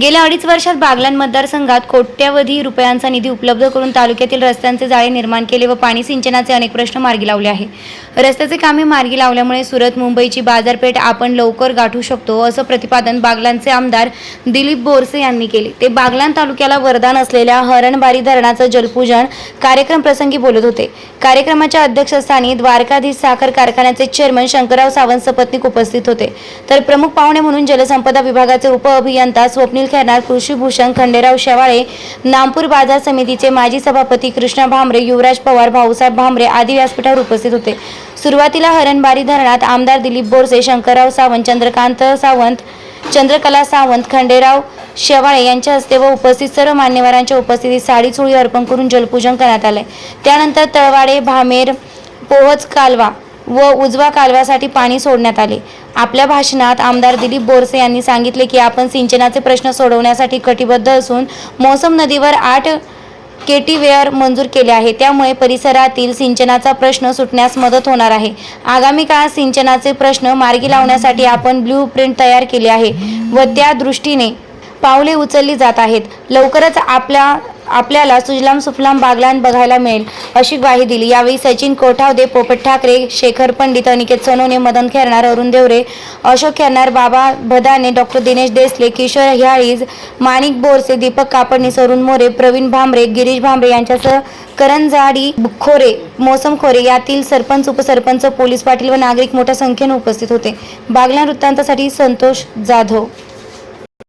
गेल्या अडीच वर्षात बागलान मतदारसंघात कोट्यवधी रुपयांचा निधी उपलब्ध करून तालुक्यातील रस्त्यांचे जाळे निर्माण केले व पाणी सिंचनाचे अनेक प्रश्न मार्गी लावले आहे. रस्त्याचे कामे मार्गी लावल्यामुळे सुरत मुंबईची बाजारपेठ आपण लवकर गाठू शकतो असं प्रतिपादन बागलांचे आमदार दिलीप बोरसे यांनी केले. ते बागलान तालुक्याला वरदान असलेल्या हरणबारी धरणाचं जलपूजन कार्यक्रम प्रसंगी बोलत होते. कार्यक्रमाच्या अध्यक्षस्थानी द्वारकाधीश साखर कारखान्याचे चेअरमन शंकरराव सावंत सपत्नीक उपस्थित होते. तर प्रमुख पाहुणे म्हणून जलसंपदा विभागाचे उपअभियंता स्वप्नील खैरनार कृषीभूषण खंडेराव शेवाळे नामपूर बाजार समितीचे माजी सभापती कृष्णा भामरे युवराज पवार भाऊसाहेब भामरे आदी व्यासपीठावर उपस्थित होते. सुरुवातीला हरणबारी धरणात आमदार दिलीप बोरसे शंकरराव सावंत चंद्रकांत सावंत चंद्रकला सावंत खंडेराव शेवाळे यांच्या हस्ते व उपस्थित सर्व मान्यवरांच्या उपस्थितीत साडी चोळी अर्पण करून जलपूजन करण्यात आले. त्यानंतर तळवाडे भामेर पोहच कालवा व उजवा कालव्यासाठी पाणी सोडण्यात आले. आपल्या भाषणात आमदार दिलीप बोरसे यांनी सांगितले की आपण सिंचनाचे प्रश्न सोडवण्यासाठी कटिबद्ध असून मोसम नदीवर आठ केटीवेअर मंजूर केले आहे. त्यामुळे परिसरातील सिंचनाचा प्रश्न सुटण्यास मदत होणार आहे. आगामी काळात सिंचनाचे प्रश्न मार्गी लावण्यासाठी आपण ब्ल्यू प्रिंट तयार केले आहे व त्या दृष्टीने पावले उचलली जात आहेत. लवकरच आपल्या आपल्याला सुजलाम सुफलाम बागलान बघायला मिळेल अशी ग्वाही दिली. यावेळी सचिन कोठावदे पोपट ठाकरे शेखर पंडित अनिकेत सोनवणे मदन खेरणार अरुण देवरे अशोक खेरणार बाबा भदाने डॉक्टर दिनेश देसले किशोर ह्याळीज माणिक बोरसे दीपक कापडणीस अरुण मोरे प्रवीण भांबरे गिरीश भांबरे यांच्यासह करंजाडी खोरे मोसम खोरे यातील सरपंच उपसरपंच पोलीस पाटील व नागरिक मोठ्या संख्येने उपस्थित होते. बागलान वृत्तांतासाठी संतोष जाधव.